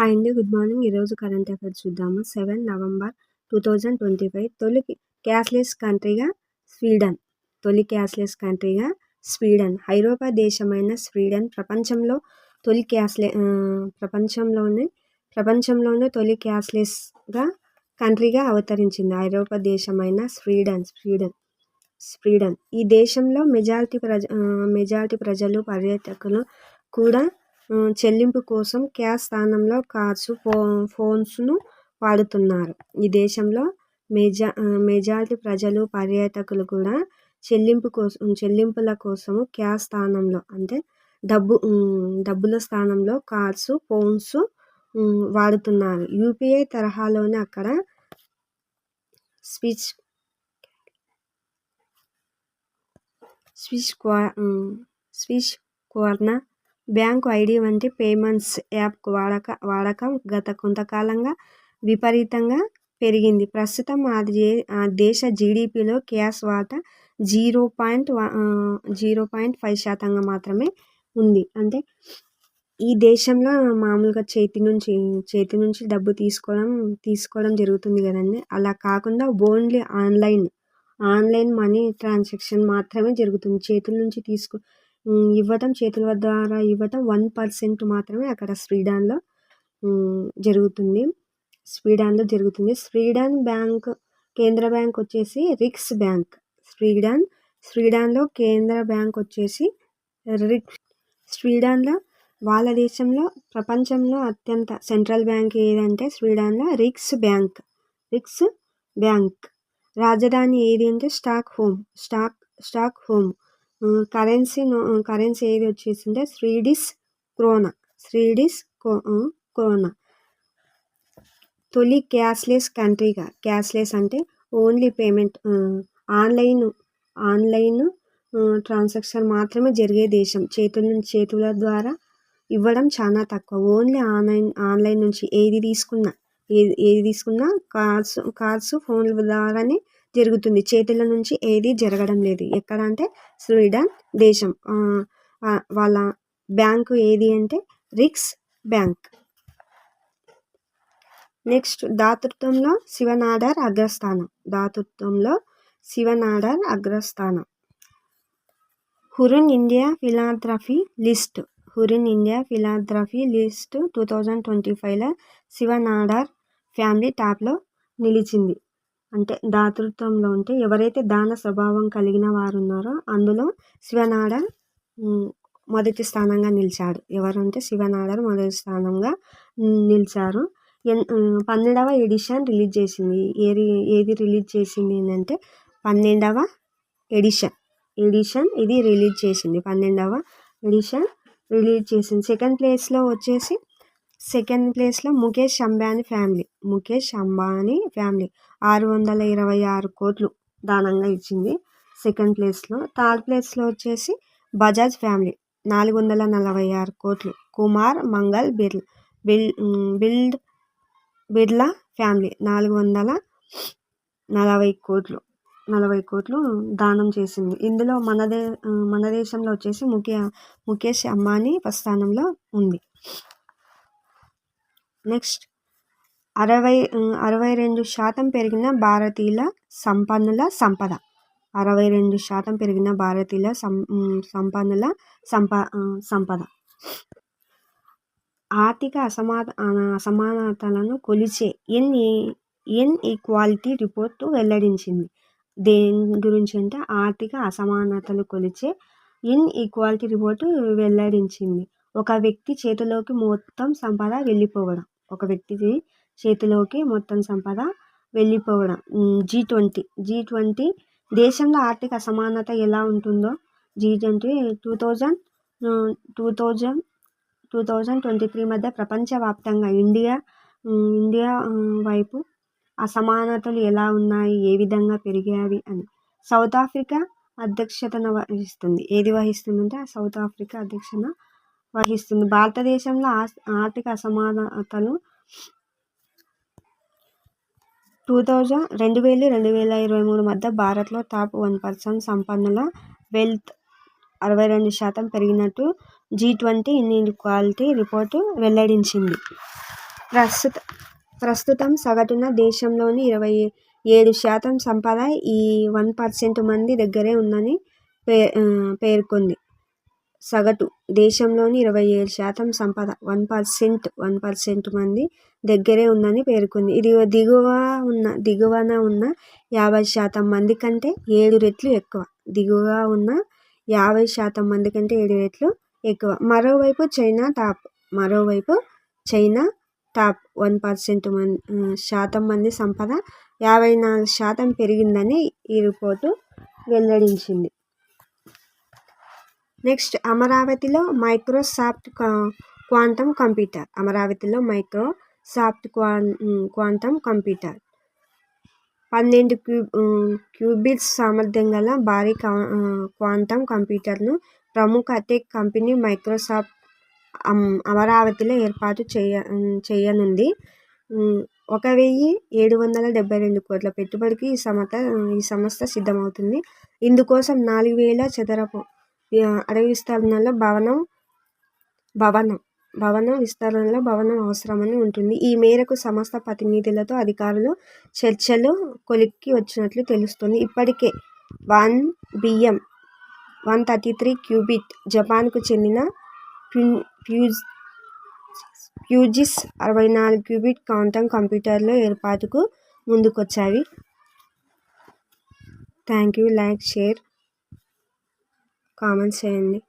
Hi అండి. Good morning. ఈరోజు current affairs చూద్దాము. Seven November two thousand twenty five. తొలి క్యాష్లెస్ కంట్రీగా స్వీడన్. తొలి క్యాష్లెస్ కంట్రీగా స్వీడన్. ఐరోపా దేశమైన స్వీడన్ ప్రపంచంలో తొలి క్యాష్లె ప్రపంచంలోనే ప్రపంచంలోనే తొలి క్యాష్లెస్గా కంట్రీగా అవతరించింది ఐరోపా దేశమైన స్వీడన్ స్వీడన్ స్వీడన్. ఈ దేశంలో మెజారిటీ ప్రజ మెజారిటీ ప్రజలు పర్యాటకులు కూడా చెల్లింపు కోసం క్యాష్ స్థానంలో కార్డ్స్ ఫో ఫోన్స్ను వాడుతున్నారు. ఈ దేశంలో మెజా మెజారిటీ ప్రజలు పర్యాటకులు కూడా చెల్లింపు కోసం చెల్లింపుల కోసము క్యాష్ స్థానంలో అంటే డబ్బు డబ్బుల స్థానంలో కార్డ్స్ ఫోన్స్ వాడుతున్నారు. యూపీఐ తరహాలోనే అక్కడ స్విచ్ స్విచ్ క్వా స్విచ్ కోర్నా బ్యాంకు ఐడి వంటి పేమెంట్స్ యాప్ వాడక వాడకం గత కొంతకాలంగా విపరీతంగా పెరిగింది. ప్రస్తుతం ఆ దేశ జీడిపిలో క్యాష్ వాటా zero point zero point five శాతంగా మాత్రమే ఉంది. అంటే ఈ దేశంలో మామూలుగా చేతి నుంచి చేతి నుంచి డబ్బు తీసుకోవడం తీసుకోవడం జరుగుతుంది కదండి. అలా కాకుండా only online online money transaction మాత్రమే జరుగుతుంది. చేతుల నుంచి తీసుకో ఇవ్వటం చేతుల ద్వారా ఇవ్వటం వన్ పర్సెంట్ మాత్రమే అక్కడ స్వీడన్లో జరుగుతుంది. స్వీడన్లో జరుగుతుంది. స్వీడన్ బ్యాంక్ కేంద్ర బ్యాంక్ వచ్చేసి రిక్స్ బ్యాంక్. స్వీడన్ స్వీడన్లో కేంద్ర బ్యాంక్ వచ్చేసి రిక్ స్వీడన్లో వాళ్ళ దేశంలో ప్రపంచంలో అత్యంత సెంట్రల్ బ్యాంక్ ఏదంటే స్వీడన్లో రిక్స్ బ్యాంక్. రిక్స్ బ్యాంక్. రాజధాని ఏది అంటే Stockholm stock Stockholm currency currency ఏది వచ్చేసింటే స్వీడిష్ క్రోనా. Swedish krona. తొలి క్యాష్లెస్ కంట్రీగా. క్యాష్లెస్ అంటే only payment online online transaction మాత్రమే జరిగే దేశం. చేతుల నుంచి చేతుల ద్వారా ఇవ్వడం చాలా తక్కువ. ఓన్లీ ఆన్లైన్ ఆన్లైన్ నుంచి ఏది తీసుకున్నా ఏది ఏది తీసుకున్నా కార్డ్స్ కార్డ్స్ ఫోన్ల ద్వారానే జరుగుతుంది. చేతుల నుంచి ఏది జరగడం లేదు. ఎక్కడ అంటే స్వీడన్ దేశం. వాళ్ళ బ్యాంకు ఏది అంటే రిక్స్ బ్యాంక్. నెక్స్ట్ దాతృత్వంలో శివనాడర్ అగ్రస్థానం. దాతృత్వంలో Shiv Nadar అగ్రస్థానం. Hurun India philanthropy list. Hurun India philanthropy list two thousand twenty ఫైవ్లో శివనాడర్ ఫ్యామిలీ టాప్లో నిలిచింది. అంటే దాతృత్వంలో ఉంటే ఎవరైతే దాన స్వభావం కలిగిన వారు ఉన్నారో అందులో శివనాడ మొదటి స్థానంగా నిలిచాడు. ఎవరంటే శివనాడర్ మొదటి స్థానంగా నిలిచారు. ఎన్ పన్నెండవ ఎడిషన్ రిలీజ్ చేసింది. ఏది ఏది రిలీజ్ చేసింది ఏంటంటే పన్నెండవ ఎడిషన్. ఎడిషన్ ఇది రిలీజ్ చేసింది. పన్నెండవ ఎడిషన్ రిలీజ్ చేసింది. సెకండ్ ప్లేస్లో వచ్చేసి సెకండ్ ప్లేస్లో ముఖేష్ అంబానీ ఫ్యామిలీ. ముఖేష్ అంబానీ ఫ్యామిలీ. ఆరు వందల ఇరవై ఆరు కోట్లు దానంగా ఇచ్చింది సెకండ్ ప్లేస్లో. థర్డ్ ప్లేస్లో వచ్చేసి బజాజ్ ఫ్యామిలీ నాలుగు వందల నలభై ఆరు కోట్లు. కుమార్ మంగల్ బిర్లా బిల్ బిల్డ్ బిర్లా ఫ్యామిలీ నాలుగు వందల నలభై కోట్లు నలభై కోట్లు దానం చేసింది. ఇందులో మన దే మన దేశంలో వచ్చేసి ముఖ్య ముఖేష్ అంబానీ ప్రస్థానంలో ఉంది. నెక్స్ట్ అరవై అరవై రెండు శాతం పెరిగిన భారతీయుల సంపన్నుల సంపద. అరవై రెండు శాతం పెరిగిన భారతీయుల సం సంపన్నుల సంప సంపద. ఆర్థిక అసమా అసమానతలను కొలిచే ఎన్ ఎన్ ఈక్వాలిటీ రిపోర్టు వెల్లడించింది. దేని గురించి అంటే ఆర్థిక అసమానతలు కొలిచే ఇన్ ఈక్వాలిటీ రిపోర్టు వెల్లడించింది. ఒక వ్యక్తి చేతిలోకి మొత్తం సంపద వెళ్ళిపోవడం ఒక వ్యక్తికి చేతిలోకి మొత్తం సంపద వెళ్ళిపోవడం. జీ ట్వంటీ జీ ట్వంటీ దేశంలో ఆర్థిక అసమానత ఎలా ఉంటుందో G twenty two thousand two thousand two thousand twenty three మధ్య ప్రపంచవ్యాప్తంగా ఇండియా ఇండియా వైపు అసమానతలు ఎలా ఉన్నాయి ఏ విధంగా పెరిగాయి అని. సౌత్ ఆఫ్రికా అధ్యక్షతను వహిస్తుంది. ఏది వహిస్తుందంటే ఆ సౌత్ ఆఫ్రికా అధ్యక్షత వహిస్తుంది. భారతదేశంలో ఆర్థిక అసమానతలు టూ థౌజండ్ రెండు వేలు రెండు వేల ఇరవై మూడు మధ్య భారత్లో టాప్ వన్ పర్సెంట్ సంపన్నుల వెల్త్ అరవై రెండు శాతం పెరిగినట్టు జీ ట్వంటీ ఇన్ఈక్వాలిటీ రిపోర్టు వెల్లడించింది. ప్రస్తుత ప్రస్తుతం సగటున దేశంలోని ఇరవై ఏడు శాతం సంపద ఈ వన్ పర్సెంట్ మంది దగ్గరే ఉందని పే పేర్కొంది. సగటు. దేశంలోని ఇరవై ఏడు శాతం సంపద వన్ పర్సెంట్ వన్ పర్సెంట్ మంది దగ్గరే ఉందని పేర్కొంది. ఇది దిగువ ఉన్న దిగువన ఉన్న యాభై శాతం మంది కంటే ఏడు రెట్లు ఎక్కువ. దిగువ ఉన్న యాభై శాతం మంది కంటే ఏడు రెట్లు ఎక్కువ. మరోవైపు చైనా టాప్ మరోవైపు చైనా టాప్ వన్ పర్సెంట్ మంది శాతం మంది సంపద యాభై నాలుగు శాతం పెరిగిందని ఈ రిపోర్టు వెల్లడించింది. నెక్స్ట్ అమరావతిలో మైక్రోసాఫ్ట్ క్వాంటమ్ కంప్యూటర్. అమరావతిలో మైక్రోసాఫ్ట్ క్వాన్ క్వాంటమ్ కంప్యూటర్. పన్నెండు క్యూ క్యూబిట్స్ సామర్థ్యం గల భారీ క్వాంటమ్ కంప్యూటర్ను ప్రముఖ టెక్ కంపెనీ మైక్రోసాఫ్ట్ అమరావతిలో ఏర్పాటు చేయ చేయనుంది. ఒక వెయ్యి ఏడు వందల డెబ్బై రెండు కోట్ల పెట్టుబడికి ఈ సమత ఈ సంస్థ సిద్ధమవుతుంది. ఇందుకోసం నాలుగు వేల చదరపు అడవి విస్తరణలో భవనం భవనం భవనం విస్తరణలో భవనం అవసరమని ఉంటుంది. ఈ మేరకు సంస్థ ప్రతినిధులతో అధికారులు చర్చలు కొలిక్కి వచ్చినట్లు తెలుస్తుంది. ఇప్పటికే one BM one thirty three qubit జపాన్కు చెందిన ఫ్యూజ్ ఫ్యూజిస్ అరవై నాలుగు క్యూబిట్ క్వాంటమ్ కంప్యూటర్ల ఏర్పాటుకు ముందుకొచ్చాయి. Thank you. Like share. Comments చేయండి.